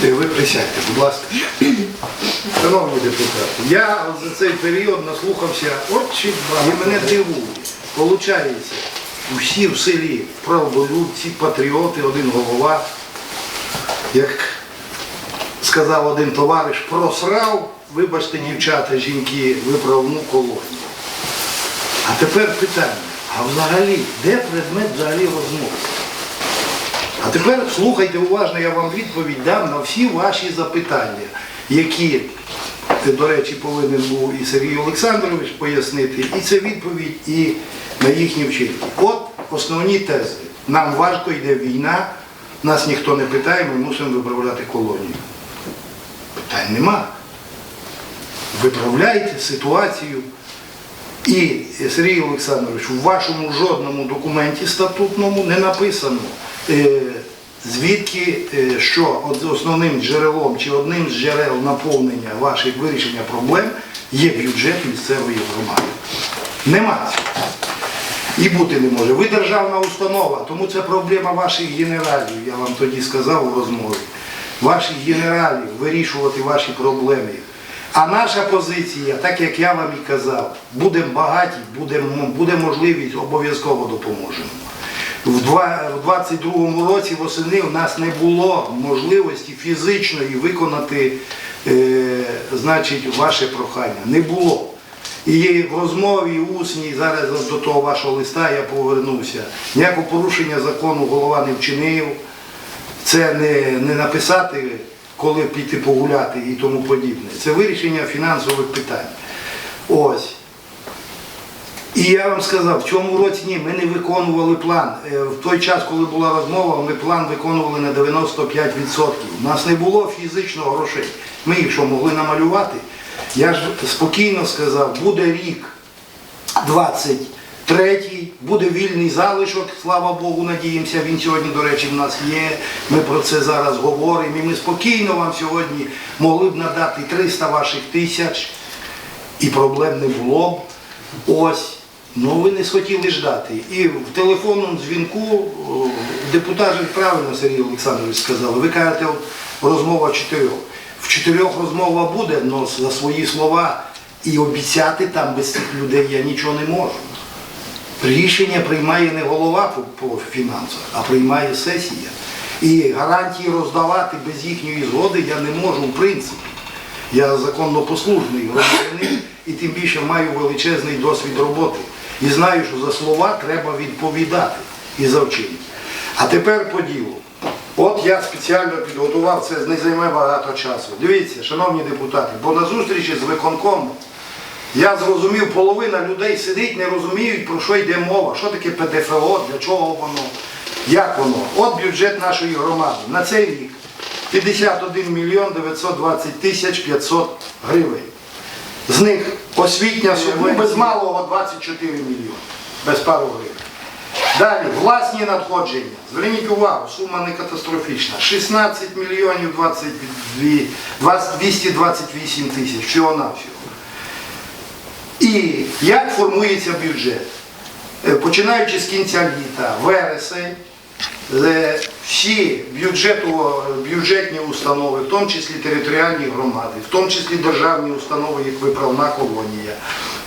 Ви присядьте, будь ласка. Шановні депутати, я за цей період наслухався от чи і мене дивує. Получається, усі в селі правдолюбці, патріоти, один голова, як сказав один товариш, просрав, вибачте, дівчата, жінки, виправну колонію. А тепер питання, а взагалі, де предмет взагалі розмови? А тепер слухайте уважно, я вам відповідь дам на всі ваші запитання, які, до речі, повинен був і Сергій Олександрович пояснити, і це відповідь і на їхні вчинки. От основні тези. Нам важко йде війна, нас ніхто не питає, ми мусимо виправляти колонію. Питань нема. Виправляйте ситуацію. І Сергій Олександрович, у вашому жодному документі статутному не написано, звідки, е, що основним джерелом чи одним з джерел наповнення ваших вирішення проблем є бюджет місцевої громади. Нема. І бути не може. Ви державна установа, тому це проблема ваших генералів, я вам тоді сказав у розмові. Ваших генералів вирішувати ваші проблеми. А наша позиція, так як я вам і казав, будемо багаті, буде, буде можливість, обов'язково допоможемо. Два- 22-му році восени в нас не було можливості фізичної виконати е, значить, ваше прохання. Не було. І в розмові усній, зараз до того вашого листа я повернувся. Ніякого порушення закону голова не вчинив. Це не, не написати, коли піти погуляти і тому подібне. Це вирішення фінансових питань. Ось. І я вам сказав, в цьому році ні, ми не виконували план. Е, В той час, коли була розмова, ми план виконували на 95%. У нас не було фізично грошей. Ми їх що могли намалювати. Я ж спокійно сказав, буде рік 23-й, буде вільний залишок, слава Богу, надіємося. Він сьогодні, до речі, в нас є. Ми про це зараз говоримо. І ми спокійно вам сьогодні могли б надати 300 ваших тисяч, і проблем не було б. Ось. Ну ви не схотіли ждати. І в телефонному дзвінку депутат правильно Сергій Олександрович сказав, ви кажете, розмова чотирьох. В чотирьох розмова буде, але за свої слова і обіцяти там без цих людей я нічого не можу. Рішення приймає не голова по, по фінансах, а приймає сесія. І гарантії роздавати без їхньої згоди я не можу в принципі. Я законнопослужний громадянин і тим більше маю величезний досвід роботи. І знаю, що за слова треба відповідати і за вчинки. А тепер по ділу. От я спеціально підготував, це не займе багато часу. Дивіться, шановні депутати, бо на зустрічі з виконкомом я зрозумів, половина людей сидить, не розуміють, про що йде мова, що таке ПДФО, для чого воно, як воно. От бюджет нашої громади на цей рік 51 мільйон 920 тисяч 500 гривень. З них освітня сума без малого 24 мільйони, без пару гривень. Далі, власні надходження. Зверніть увагу, сума не катастрофічна. 16 мільйонів 22, 228 тисяч, всього-навсього. І як формується бюджет? Е, Починаючи з кінця літа, вересень, всі бюджету, бюджетні установи, в тому числі територіальні громади, в тому числі державні установи, як виправна колонія,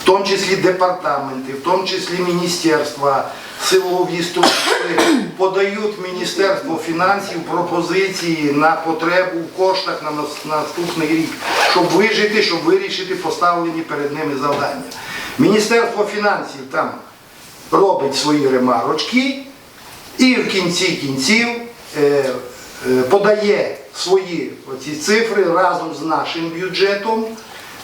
в тому числі департаменти, в тому числі міністерства, силові структури подають Міністерство фінансів пропозиції на потребу в коштах на наступний рік, щоб вижити, щоб вирішити поставлені перед ними завдання. Міністерство фінансів там робить свої ремарочки і в кінці кінців е, е, подає свої оці цифри разом з нашим бюджетом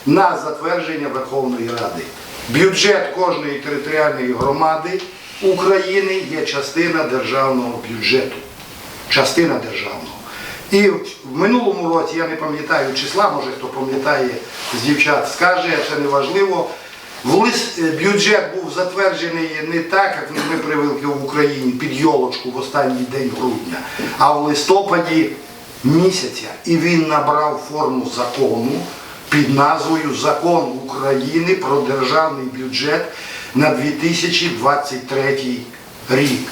на затвердження Верховної Ради. Бюджет кожної територіальної громади України є частина державного бюджету. Частина державного. І в минулому році, я не пам'ятаю числа, може хто пам'ятає з дівчат, скаже, це не важливо. Лист е, бюджет був затверджений не так, як ми привикли в Україні під йолочку в останній день грудня, а в листопаді місяця. І він набрав форму закону під назвою Закон України про державний бюджет на 2023 рік.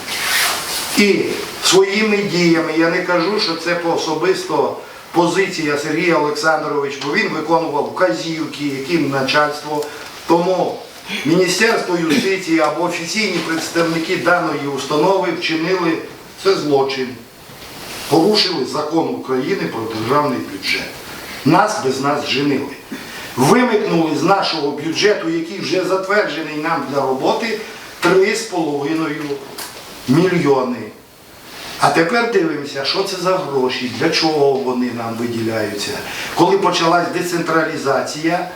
І своїми діями, я не кажу, що це по особисто позиція Сергія Олександровича, бо він виконував вказівки, яким начальство. Тому Міністерство юстиції або офіційні представники даної установи вчинили це злочин порушили закон України про державний бюджет. Нас без нас женили. Вимикнули з нашого бюджету, який вже затверджений нам для роботи, 3,5 мільйони. А тепер дивимося, що це за гроші, для чого вони нам виділяються. Коли почалась децентралізація,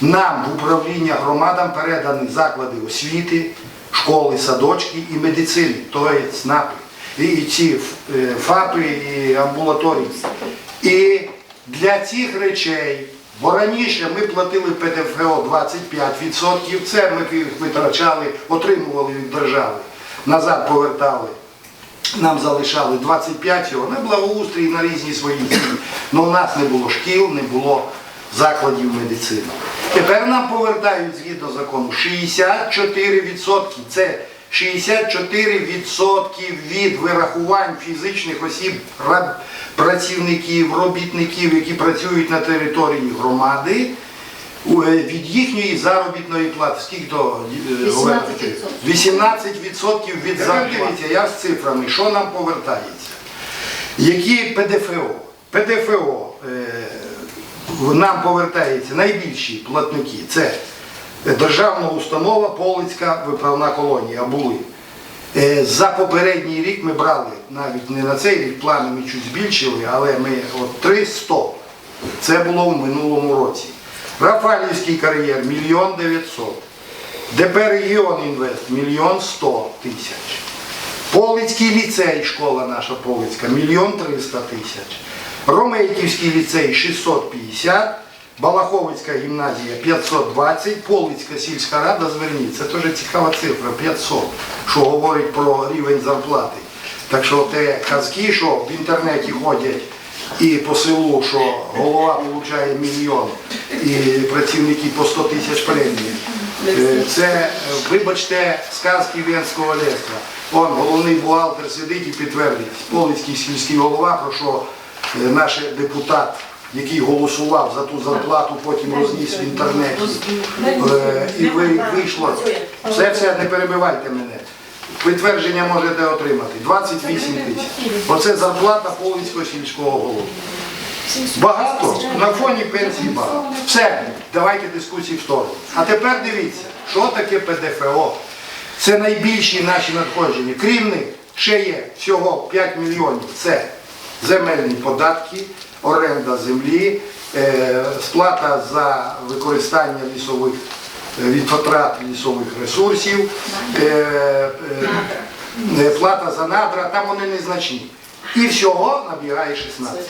нам в управління громадам передані заклади освіти, школи, садочки і медицини, то є ЦНАПи, і, ці е, ФАПи, і амбулаторії. І для цих речей, бо раніше ми платили ПДФО 25%, це ми витрачали, отримували від держави, назад повертали нам залишали 25 всього на благоустрій, на різні свої цілі. Ну у нас не було шкіл, не було закладів медицини. Тепер нам повертають згідно закону 64%. Це 64% від вирахувань фізичних осіб, раб- працівників, робітників, які працюють на території громади, е, від їхньої заробітної плати. Скільки то е, Олег Петрівна? 18% від. Дивіться, я з цифрами, що нам повертається? Які ПДФО? ПДФО е, нам повертається найбільші платники. Це державна установа Полицька виправна колонія були. Е, За попередній рік ми брали, навіть не на цей рік, плани ми чуть збільшили, але ми от 300. Це було в минулому році. Рафалівський кар'єр мільйон 900. ДП Регіон Інвест мільйон 100 тисяч. Полицький ліцей, школа наша Полицька, мільйон 300 тисяч. Ромейківський ліцей 650, Балаховицька гімназія 520, Полицька сільська рада, зверніть, це теж цікава цифра, 500, що говорить про рівень зарплати. Так що те казки, що в інтернеті ходять і по селу, що голова отримує мільйон і працівники по 100 тисяч премії. Е, Це, е, вибачте, сказки Венського леса. Он головний бухгалтер сидить і підтвердить, Полицький сільський голова, про що наш депутат, який голосував за ту зарплату, потім розніс в інтернеті. Е, І ви- вийшло. Все, все, не перебивайте мене. Підтвердження можете отримати. 28 тисяч. Оце зарплата Полицького сільського голови. Багато, на фоні пенсії багато. Все, давайте дискусії в сторону. А тепер дивіться, що таке ПДФО. Це найбільші наші надходження. Крім них, ще є всього 5 мільйонів. Це земельні податки, оренда землі, е, сплата за використання лісових е, від потрат лісових ресурсів, е, плата за надра, там вони незначні. І всього набігає 16.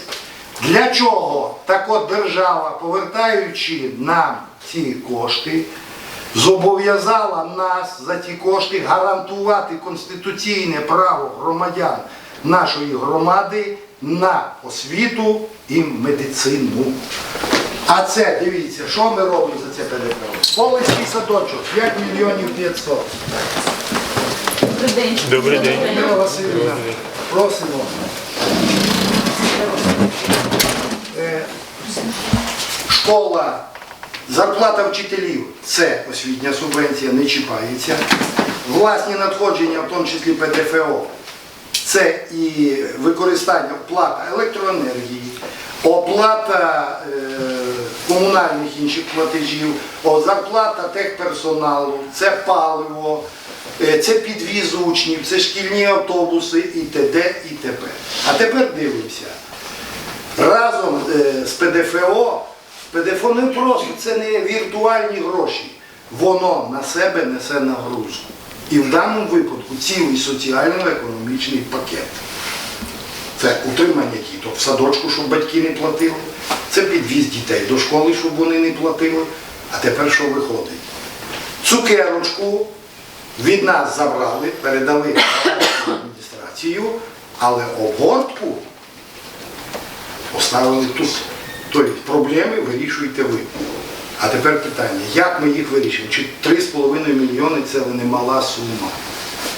Для чого так от держава, повертаючи нам ці кошти, зобов'язала нас за ті кошти гарантувати конституційне право громадян нашої громади на освіту і медицину. А це, дивіться, що ми робимо за це ПДФО? Полицький садочок 5 мільйонів 500. Добрий день. Добрий день. Людмила Васильівна, просимо. Е, Школа, зарплата вчителів це освітня субвенція, не чіпається. Власні надходження, в тому числі ПДФО, це і використання оплата електроенергії, оплата е, комунальних інших платежів, зарплата техперсоналу, це паливо, е, це підвіз учнів, це шкільні автобуси і т.д. і т.п. А тепер дивимося. Разом е, з ПДФО, ПДФО не просто, це не віртуальні гроші. Воно на себе несе нагрузку. І в даному випадку цілий соціально-економічний пакет. Це утримання діток в садочку, щоб батьки не платили. Це підвіз дітей до школи, щоб вони не платили. А тепер що виходить? Цукерочку від нас забрали, передали адміністрацію, але обгортку поставили тут. Тобто проблеми вирішуєте ви. А тепер питання, як ми їх вирішимо? Чи 3,5 мільйони це не мала сума?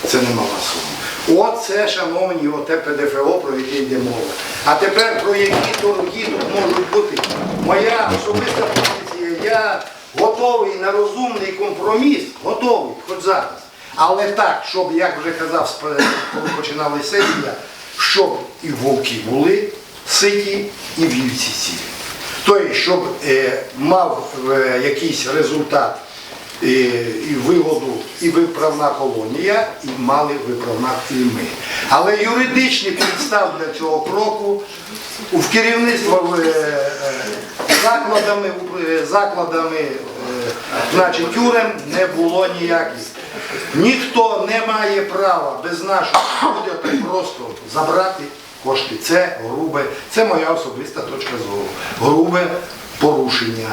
Це не сума. Оце, шановні, оте ПДФО, про яке йде мова. А тепер про які торги тут можуть бути. Моя особиста позиція, я готовий на розумний компроміс, готовий, хоч зараз. Але так, щоб, як вже казав, коли починали сесія, щоб і вовки були ситі, і вівці цілі. Тобто, щоб е, мав е, якийсь результат е, і вигоду і виправна колонія, і мали виправна і ми. Але юридичних підстав для цього кроку в керівництво закладами, закладами значить, тюрем не було ніяких. Ніхто не має права без нашого просто забрати кошти. Це грубе, це моя особиста точка зору. Грубе порушення.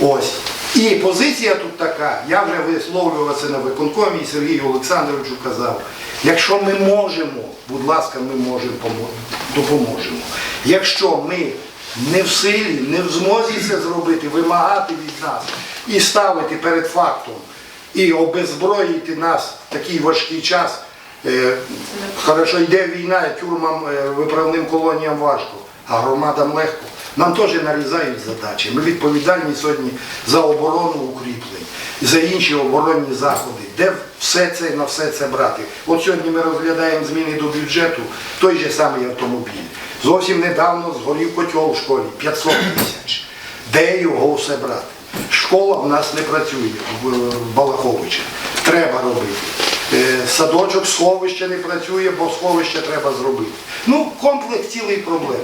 Ось. І позиція тут така, я вже висловлював це на виконкомі, і Сергію Олександровичу казав, якщо ми можемо, будь ласка, ми можемо допоможемо. Якщо ми не в силі, не в змозі це зробити, вимагати від нас і ставити перед фактом, і обезброїти нас в такий важкий час, хорошо йде війна, тюрмам, е, виправним колоніям важко, а громадам легко. Нам теж нарізають задачі. Ми відповідальні сьогодні за оборону укріплень, за інші оборонні заходи, де все це на все це брати. От сьогодні ми розглядаємо зміни до бюджету, той же самий автомобіль. Зовсім недавно згорів котел в школі 500 тисяч. Де його все брати? Школа в нас не працює в в Балаховичі. Треба робити. Садочок, сховище не працює, бо сховище треба зробити. Ну, комплекс цілий проблем.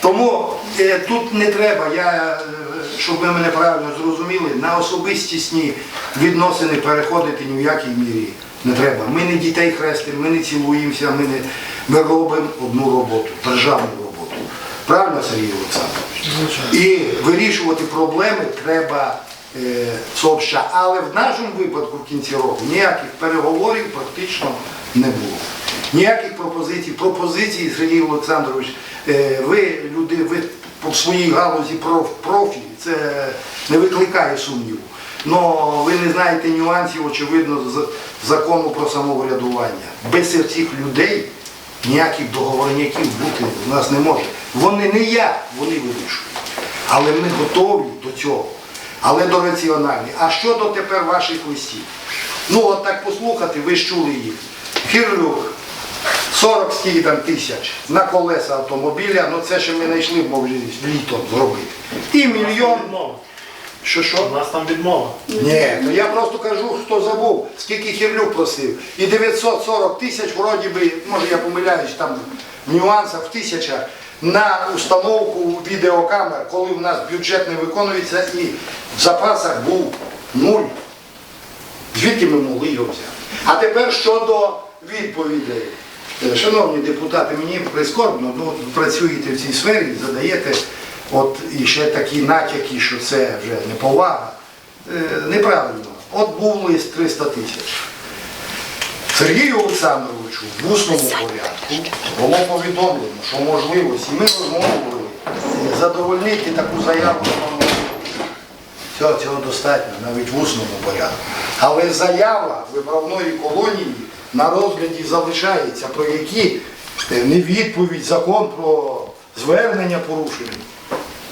Тому е, тут не треба, я, е, щоб ви мене правильно зрозуміли, на особистісні відносини переходити ні в якій мірі не треба. Ми не дітей хрестимо, ми не цілуємося, ми, не, ми робимо одну роботу, державну роботу. Правильно, Сергій Олександрович? І вирішувати проблеми треба е. Але в нашому випадку в кінці року ніяких переговорів практично не було. Ніяких пропозицій. Пропозиції, Сергій Олександрович, е, ви люди, ви по своїй галузі проф, профі, це не викликає сумніву. Но ви не знаєте нюансів, очевидно, з закону про самоврядування. Без цих людей ніяких договорняків бути у нас не може. Вони не я, вони вирішують. Але ми готові до цього. Але до раціональні. А щодо тепер ваших листів? Ну от так послухати, ви ж чули їх. Хирлюк, 40 скільки там тисяч на колеса автомобіля, ну це ще ми не йшли можливість літом зробити. І мільйон. Що що? У нас там відмова. Ні, то я просто кажу, хто забув, скільки Хірлюк просив. І 940 тисяч, вроді би, може я помиляюсь, там в нюансах в тисячах, на установку відеокамер, коли в нас бюджет не виконується і в запасах був нуль. Звідки ми могли його взяти? А тепер щодо відповідей. Е, Шановні депутати, мені прискорбно, ну, працюєте в цій сфері, задаєте от і ще такі натяки, що це вже неповага. Е, Неправильно. От був лист 300 тисяч. Сергію Олександровичу в усному порядку було повідомлено, що можливості ми розмовили задовольнити таку заяву. Цього, цього достатньо, навіть в усному порядку. Але заява виправної колонії на розгляді залишається, про які не відповідь закон про звернення порушені.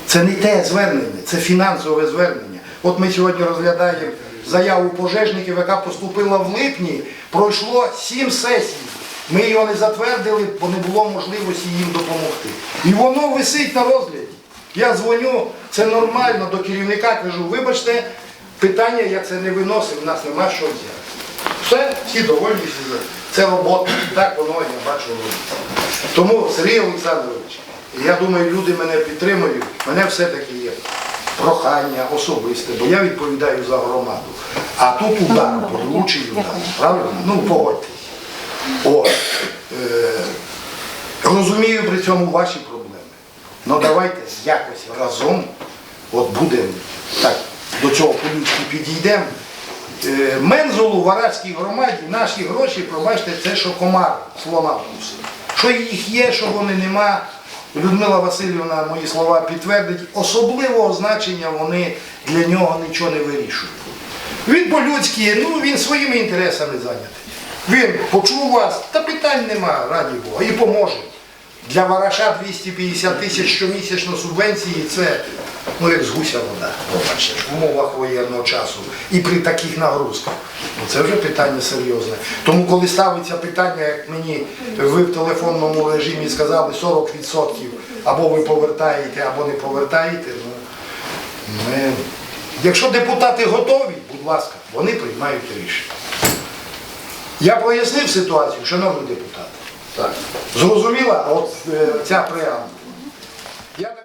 Це не те звернення, це фінансове звернення. От ми сьогодні розглядаємо заяву пожежників, яка поступила в липні, пройшло сім сесій. Ми його не затвердили, бо не було можливості їм допомогти. І воно висить на розгляді. Я дзвоню, це нормально до керівника, кажу, вибачте, питання я це не виносив, в нас нема що взяти. Все, всі довольні, це робота. Так воно, я бачу, робиться. Тому, Сергій Олександрович, я думаю, люди мене підтримують. Мене все-таки є прохання особисте, бо я відповідаю за громаду. А тут удар, болючий удар. Правильно? Ну, погодьтесь. Е, розумію при цьому ваші проблеми. Ну давайте якось разом от будемо так, до цього по-людськи підійдемо. Е, Мензолу в Арадській громаді наші гроші, пробачте, це що комар слона вкусив. Що їх є, що вони нема. Людмила Васильівна мої слова підтвердить, особливого значення вони для нього нічого не вирішують. Він по-людськи, ну він своїми інтересами зайнятий. Він почув вас, та питань нема, раді Бога, і поможе. Для вараша 250 тисяч щомісячно субвенції це ну як з гуся вода, в умовах воєнного часу і при таких нагрузках. Ну, це вже питання серйозне. Тому коли ставиться питання, як мені ви в телефонному режимі сказали 40%, або ви повертаєте, або не повертаєте, ну, ми... якщо депутати готові, будь ласка, вони приймають рішення. Я пояснив ситуацію, шановні депутати. Так. Зрозуміла от е, ця преамбула?